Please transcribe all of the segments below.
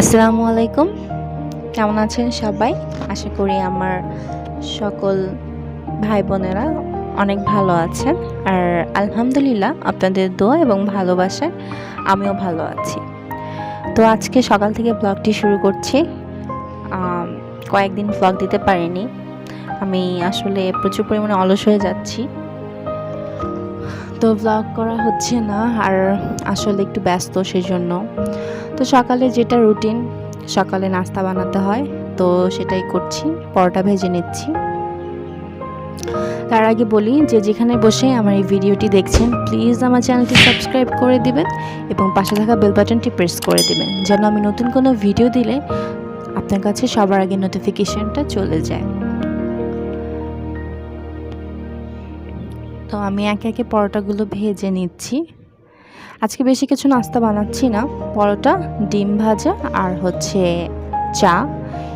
আসসালামু আলাইকুম। কেমন আছেন সবাই? আশা করি আমার সকল ভাই বোনেরা অনেক ভালো আছেন। আর আলহামদুলিল্লাহ, আপনাদের দোয়া এবং ভালোবাসায় আমিও ভালো আছি। তো আজকে সকাল থেকে ব্লগটি শুরু করছি। কয়েকদিন ব্লগ দিতে পারিনি। আমি আসলে প্রচুর পরিমাণে অলস হয়ে যাচ্ছি। তো ব্লগ করা হচ্ছে না আর আসলে একটু ব্যস্ত সেই জন্য তো সকালে যেটা রুটিন সকালে নাস্তা বানাতে হয়, তো সেটাই করছি, পরোটা ভেজে নিচ্ছি। তার আগে বলি যে যেখানে বসে আমার এই ভিডিওটি দেখছেন প্লিজ আমার চ্যানেলটি সাবস্ক্রাইব করে দিবেন এবং পাশে থাকা বেল বাটনটি প্রেস করে দিবেন, যেন আমি নতুন কোনো ভিডিও দিলে আপনার কাছে সবার আগে নোটিফিকেশনটা চলে যায়। তো আমি একে একে পরোটাগুলো ভেজে নিচ্ছি। আজকে বেশি কিছু নাস্তা বানাচ্ছি না। পরোটা, ডিম ভাজা আর হচ্ছে চা।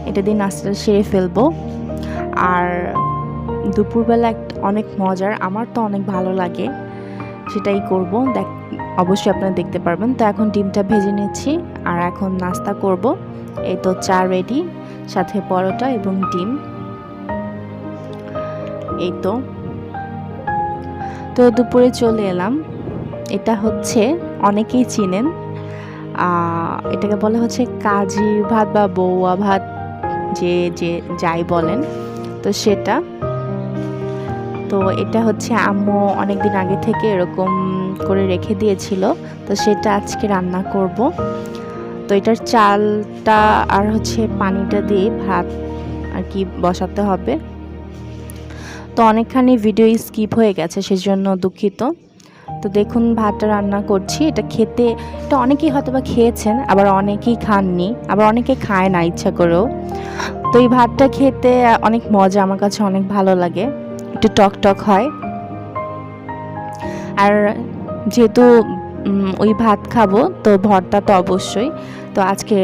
এটা দিয়ে নাস্তাটা সেরে ফেলব। আর দুপুরবেলা অনেক মজার, আমার তো অনেক ভালো লাগে। সেটাই করব। দেখ, অবশ্যই আপনারা দেখতে পারবেন। তো এখন ডিমটা ভেজে নিচ্ছি আর এখন নাস্তা করব। এই তো চা রেডি সাথে পরোটা এবং ডিম। এই তো। তো দুপুরে চলে এলাম। এটা হচ্ছে অনেকেই চিনেন। এটাকে বলে হচ্ছে কাজি ভাত বা বৌয়া ভাত, যে যে যাই বলেন। তো সেটা। তো এটা হচ্ছে আম্মু অনেক দিন আগে থেকে এরকম করে রেখে দিয়েছিল। তো সেটা আজকে রান্না করব। তো এটার চালটা আর হচ্ছে পানিটা দিয়ে ভাত আর কি বসাতে হবে। তো অনেকখানি ভিডিও স্কিপ হয়ে গেছে, সেজন্য দুঃখিত। তো দেখুন, ভাতটা রান্না করছি। এটা খেতে, এটা অনেকেই হয়তো বা খেয়েছেন, আবার অনেকেই খাননি, আবার অনেকে খায় না, ইচ্ছা করেও। তো এই ভাতটা খেতে অনেক মজা, আমার কাছে অনেক ভালো লাগে। একটু টক টক হয়। আর যেহেতু ওই ভাত খাব, তো ভর্তা তো অবশ্যই। তো আজকে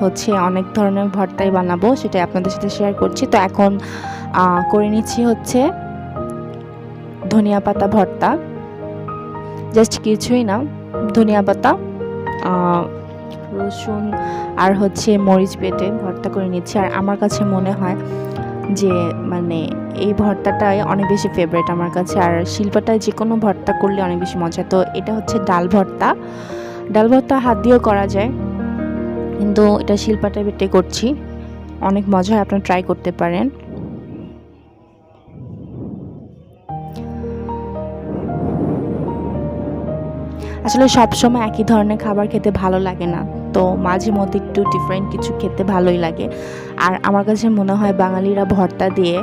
হচ্ছে অনেক ধরনের ভর্তাই বানাবো, সেটাই আপনাদের সাথে শেয়ার করছি। তো এখন করে নিচ্ছি হচ্ছে ধনিয়া পাতা ভর্তা। জাস্ট কিছুই না, ধনিয়া পাতা রসুন আর হচ্ছে মরিচ বেটে ভর্তা করে নিচ্ছি। আর আমার কাছে মনে হয় যে মানে এই ভর্তাটাই অনেক বেশি ফেভারিট আমার কাছে। আর শিল্পাটায় যে কোনো ভর্তা করলে অনেক বেশি মজা। তো এটা হচ্ছে ডাল ভর্তা। ডাল ভর্তা হাত দিয়েও করা যায়, কিন্তু এটা শিল্পাটায় বেটে করছি। অনেক মজা হয়, আপনারা ট্রাই করতে পারেন। আসলে সবসময় একই ধরনের খাবার খেতে ভালো লাগে না। তো মাঝে মধ্যে একটু ডিফারেন্ট কিছু খেতে ভালোই লাগে। আর আমার কাছে মনে হয় বাঙালিরা ভর্তা দিয়ে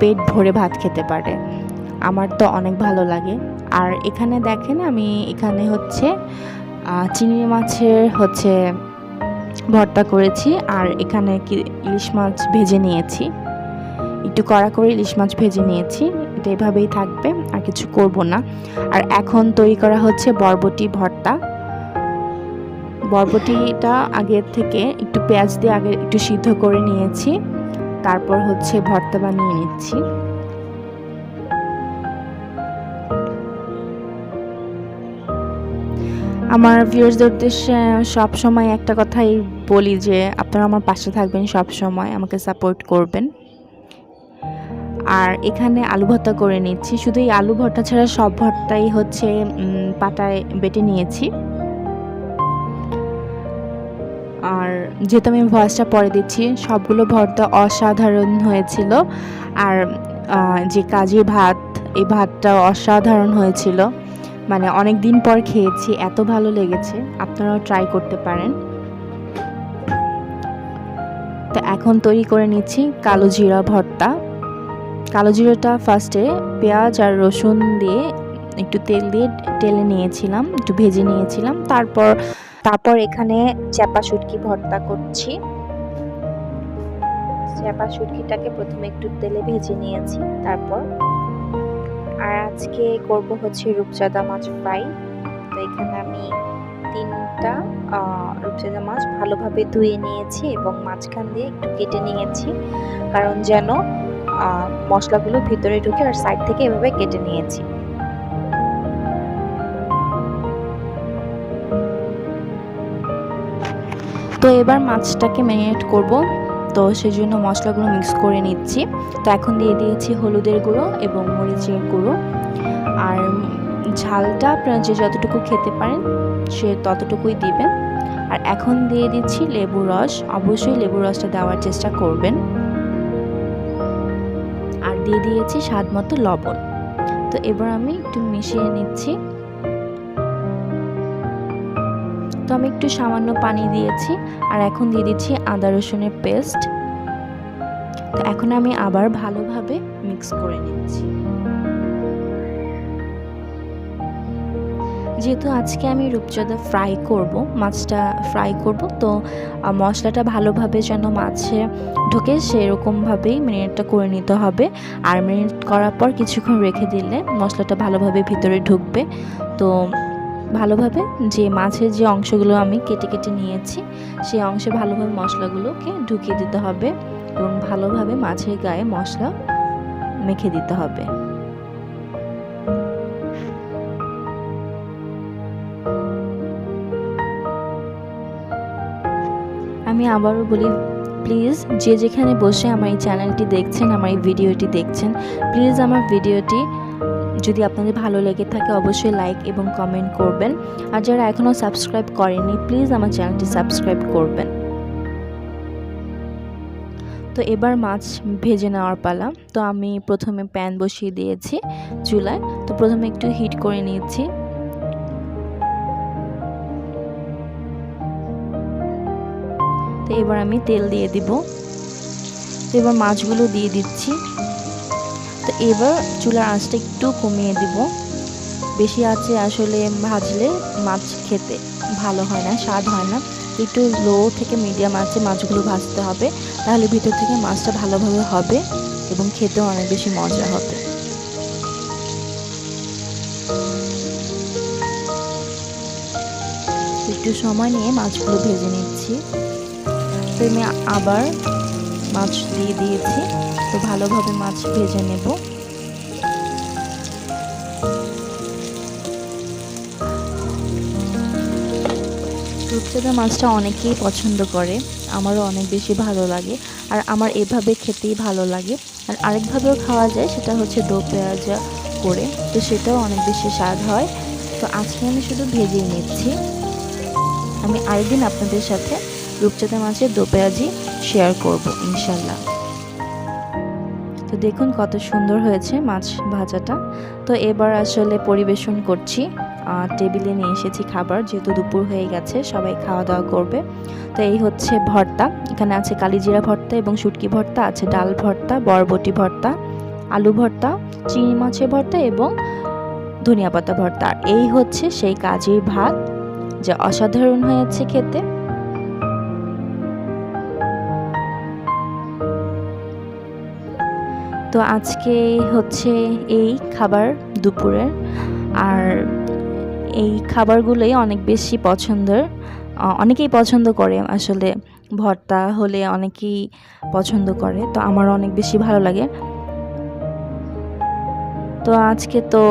পেট ভরে ভাত খেতে পারে। আমার তো অনেক ভালো লাগে। আর এখানে দেখেন আমি এখানে হচ্ছে চিংড়ি মাছের হচ্ছে ভর্তা করেছি। আর এখানে কি ইলিশ মাছ ভেজে নিয়েছি। একটু কড়া করে ইলিশ মাছ ভেজে নিয়েছি। এটা এভাবেই থাকবে, আর কিছু করব না। আর এখন তৈরি করা হচ্ছে বরবটি ভর্তা। বরবটিটা আগের থেকে একটু পেঁয়াজ দিয়ে আগে একটু সিদ্ধ করে নিয়েছি। তারপর হচ্ছে ভর্তা বানিয়ে নিচ্ছি। আমার ভিউয়ার্সদের উদ্দেশ্যে সব সময় একটা কথাই বলি যে, আপনারা আমার পাশে থাকবেন সব সময় আমাকে সাপোর্ট করবেন। আর এখানে আলু ভর্তা করে নিচ্ছি। শুধু এই আলু ভর্তা ছাড়া সব ভর্তাই হচ্ছে পাটায় বেটে নিয়েছি। আর যেহেতু আমি ভয়েসটা পরে দিচ্ছি, সবগুলো ভর্তা অসাধারণ হয়েছিল। আর যে কাজী ভাত, এই ভাতটা অসাধারণ হয়েছিল। মানে অনেক দিন পর খেয়েছি, এত ভালো লেগেছে। আপনারাও ট্রাই করতে পারেন। তো এখন তৈরি করে নিচ্ছি কালো জিরা ভর্তা। কালো জিরাটা ফার্স্টে পেঁয়াজ আর রসুন দিয়ে একটু তেল দিয়ে টেলে নিয়েছিলাম, একটু ভেজে নিয়েছিলাম। তারপর তারপর এখানে চ্যাপা শুটকি ভর্তা করছি। চ্যাপা শুটকিটাকে প্রথমে একটু তেলে ভেজে নিয়েছি, তারপর। আর আজকে করব হচ্ছে রূপচাঁদা মাছ ফ্রাই। তো এখানে আমি আহ, রূপচাঁদা মাছ ভালোভাবে ধুয়ে নিয়েছি এবং মাঝখান দিয়ে একটু কেটে নিয়েছি। কারণ যেন মশলাগুলো ভিতরে ঢুকে আর সাইড থেকে এভাবে কেটে নিয়েছি। তো এবার মাছটাকে ম্যারিনেট করব। তো সেই জন্য মশলাগুলো মিক্স করে নিচ্ছি। তো এখন দিয়ে দিয়েছি হলুদের গুঁড়ো এবং মরিচের গুঁড়ো। আর ঝালটা আপনারা যে যতটুকু খেতে পারেন, সে ততটুকুই দিবেন। আর এখন দিয়ে দিচ্ছি লেবু রস। অবশ্যই লেবু রসটা দেওয়ার চেষ্টা করবেন। আর দিয়ে দিয়েছি স্বাদ মতো লবণ। তো এবার আমি একটু মিশিয়ে নিচ্ছি। তো আমি একটু সামান্য পানি দিয়েছি। আর এখন দিয়ে দিচ্ছি আদা রসুনের পেস্ট। তো এখন আমি আবার ভালোভাবে মিক্স করে নিচ্ছি। যেহেতু আজকে আমি রূপচাঁদা ফ্রাই করব, মাছটা ফ্রাই করব, তো মশলাটা ভালোভাবে যেন মাছে ঢোকে সেরকমভাবেই ম্যারিনেটটা করে নিতে হবে। আর ম্যারিনেট করার পর কিছুক্ষণ রেখে দিলে মশলাটা ভালোভাবে ভিতরে ঢুকবে। তো, ভালোভাবে যে মাছের যে অংশগুলো আমি কেটে কেটে নিয়েছি, সেই অংশে ভালোভাবে মশলাগুলোকে ঢুকিয়ে দিতে হবে এবং ভালোভাবে মাছের গায়ে মশলা মেখে দিতে হবে। আমি আবারও বলি প্লিজ যে যেখানে বসে আমার এই চ্যানেলটি দেখছেন, আমার এই ভিডিওটি দেখছেন প্লিজ আমার ভিডিওটি যদি আপনাদের ভালো লেগে থাকে, অবশ্যই লাইক এবং কমেন্ট করবেন। আর যারা এখনও সাবস্ক্রাইব করেনি প্লিজ আমার চ্যানেলটি সাবস্ক্রাইব করবেন। তো এবার মাছ ভেজে নেওয়ার পালা। তো আমি প্রথমে প্যান বসিয়ে দিয়েছি চুলায়। তো প্রথমে একটু হিট করে নিয়েছি। তো এবার আমি তেল দিয়ে দিব। তো এবার মাছগুলো দিয়ে দিচ্ছি। তো এবার চুলার আঁচটা একটু কমিয়ে দিব। বেশি আছে আসলে ভাজলে মাছ খেতে ভালো হয় না, স্বাদ হয় না। একটু লো থেকে মিডিয়াম আছে মাছগুলো ভাজতে হবে। তাহলে ভিতর থেকে মাছটা ভালোভাবে হবে এবং খেতেও অনেক বেশি মজা হবে। একটু সময় নিয়ে মাছগুলো ভেজে নিচ্ছি। তো আমি আবার মাছ দিয়ে দিয়েছি, তো ভালোভাবে মাছ ভেজে নেব। রূপচাঁদা মাছটা অনেকেই পছন্দ করে, আমারও অনেক বেশি ভালো লাগে, আর আমার এভাবে খেতেই ভালো লাগে। আর আরেকভাবেও খাওয়া যায়, সেটা হচ্ছে দো পেঁয়াজা করে, তো সেটাও অনেক বেশি স্বাদ হয়। তো আজকে আমি শুধু ভেজেই নিচ্ছি। আমি আরেকদিন আপনাদের সাথে রূপচাঁদা মাছের দো পেঁয়াজি শেয়ার করব, ইনশাল্লাহ। তো দেখুন কত সুন্দর হয়েছে মাছ ভাজাটা। তো এবার আসলে পরিবেশন করছি। টেবিলে নিয়ে এসেছি খাবার, যেহেতু দুপুর হয়ে গেছে, সবাই খাওয়া দাওয়া করবে। তো এই হচ্ছে ভর্তা, এখানে আছে কালিজিরা ভর্তা এবং শুটকি ভর্তা, আছে ডাল ভর্তা, বরবটি ভর্তা, আলু ভর্তা, চিংড়ি মাছের ভর্তা এবং ধনিয়া পাতা ভর্তা। এই হচ্ছে সেই কাজের ভাত, যা অসাধারণ হয়েছে খেতে। তো আজকে হচ্ছে এই খাবার দুপুরের। আর এই খাবারগুলোই অনেক বেশি পছন্দের। অনেকেই পছন্দ করে আসলে। ভর্তা হলে অনেকেই পছন্দ করে, তো আমার অনেক বেশি ভালো লাগে। তো আজকে তো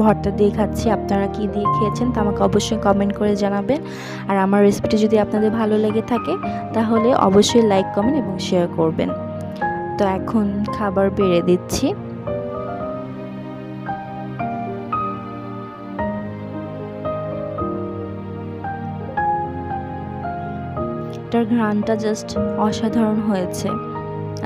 ভর্তা দিয়ে খাচ্ছি, আপনারা কি দিয়ে খেয়েছেন তা আমাকে অবশ্যই কমেন্ট করে জানাবেন। আর আমার রেসিপিটি যদি আপনাদের ভালো লেগে থাকে, তাহলে অবশ্যই লাইক কমেন্ট এবং শেয়ার করবেন। তো এখন খাবার বেড়ে দিচ্ছি। এটার ঘ্রাণটা জাস্ট অসাধারণ হয়েছে।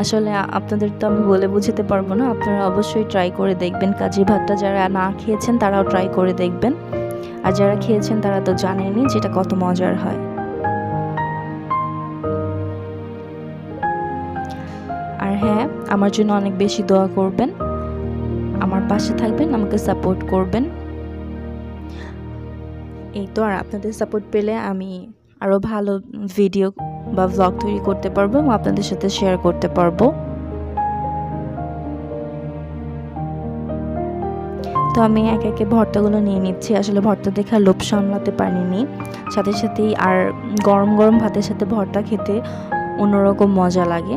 আসলে আপনাদের তো আমি বলে বুঝতে পারব না, আপনারা অবশ্যই ট্রাই করে দেখবেন। কাজী ভাতটা যারা না খেয়েছেন তারাও ট্রাই করে দেখবেন। আর যারা খেয়েছেন তারা তো জানেনি যেটা কত মজার হয়। আমার জন্য অনেক বেশি দোয়া করবেন। আমার পাশে থাকবেন, আমাকে সাপোর্ট করবেন। এই তো, আর আপনাদের সাপোর্ট পেলে আমি আরও ভালো ভিডিও বা ভ্লগ তৈরি করতে পারব এবং আপনাদের সাথে শেয়ার করতে পারব। তো আমি একে একে ভর্তাগুলো নিয়ে নিচ্ছি। আসলে ভর্তা দেখে লোভ সামলাতে পারিনি। সাথে সাথেই আর গরম গরম ভাতের সাথে ভর্তা খেতে অন্যরকম মজা লাগে।